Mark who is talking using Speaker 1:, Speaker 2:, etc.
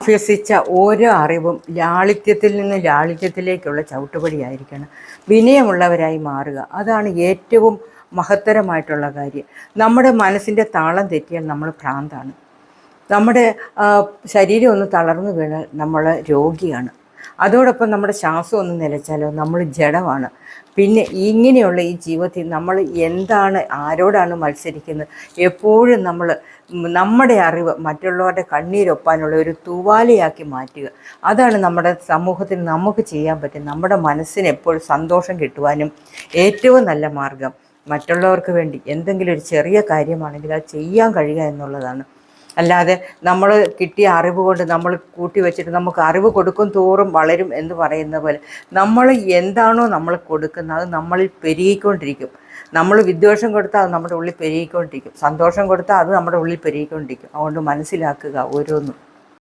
Speaker 1: അഭ്യസിച്ച ഓരോ അറിവും ലാളിത്യത്തിൽ നിന്ന് ലാളിത്യത്തിലേക്കുള്ള ചവിട്ടുപടിയായിരിക്കണം. വിനയമുള്ളവരായി മാറുക. അതാണ് ഏറ്റവും മഹത്തരമായിട്ടുള്ള കാര്യം. നമ്മുടെ മനസ്സിന്റെ താളം തെറ്റിയാൽ നമ്മൾ ഭ്രാന്താണ്. നമ്മുടെ ശരീരം ഒന്ന് തളർന്നു വീണാൽ നമ്മൾ രോഗിയാണ്. അതോടൊപ്പം നമ്മുടെ ശ്വാസം ഒന്ന് നിലച്ചാലോ? നമ്മൾ ജഡമാണ്. പിന്നെ ഇങ്ങനെയുള്ള ഈ ജീവിതത്തിൽ നമ്മൾ എന്താണ് ആരോടാണ് മത്സരിക്കുന്നത്? എപ്പോഴും നമ്മൾ നമ്മുടെ അറിവ് മറ്റുള്ളവരുടെ കണ്ണീരൊപ്പാനുള്ള ഒരു തൂവാലയാക്കി മാറ്റുക. അതാണ് നമ്മുടെ സമൂഹത്തിൽ നമുക്ക് ചെയ്യാൻ പറ്റും നമ്മുടെ മനസ്സിന് എപ്പോഴും സന്തോഷം കിട്ടുവാനും ഏറ്റവും നല്ല മാർഗം മറ്റുള്ളവർക്ക് വേണ്ടി എന്തെങ്കിലും ഒരു ചെറിയ കാര്യമാണെങ്കിൽ അത് ചെയ്യാൻ കഴിയുക എന്നുള്ളതാണ്. അല്ലാതെ നമ്മൾ കിട്ടിയ അറിവ് കൊണ്ട് നമ്മൾ കൂട്ടി വെച്ചിട്ട് നമുക്ക് അറിവ് കൊടുക്കും തോറും വളരും എന്ന് പറയുന്ന പോലെ നമ്മൾ എന്താണോ നമ്മൾ കൊടുക്കുന്നത് അത് നമ്മളിൽ പെരുകിക്കൊണ്ടിരിക്കും. നമ്മൾ വിദ്വേഷം കൊടുത്താൽ അത് നമ്മുടെ ഉള്ളിൽ പെരുകിക്കൊണ്ടിരിക്കും. സന്തോഷം കൊടുത്താൽ അത് നമ്മുടെ ഉള്ളിൽ പെരുകിക്കൊണ്ടിരിക്കും. അതുകൊണ്ട് മനസ്സിലാക്കുക ഓരോന്നും.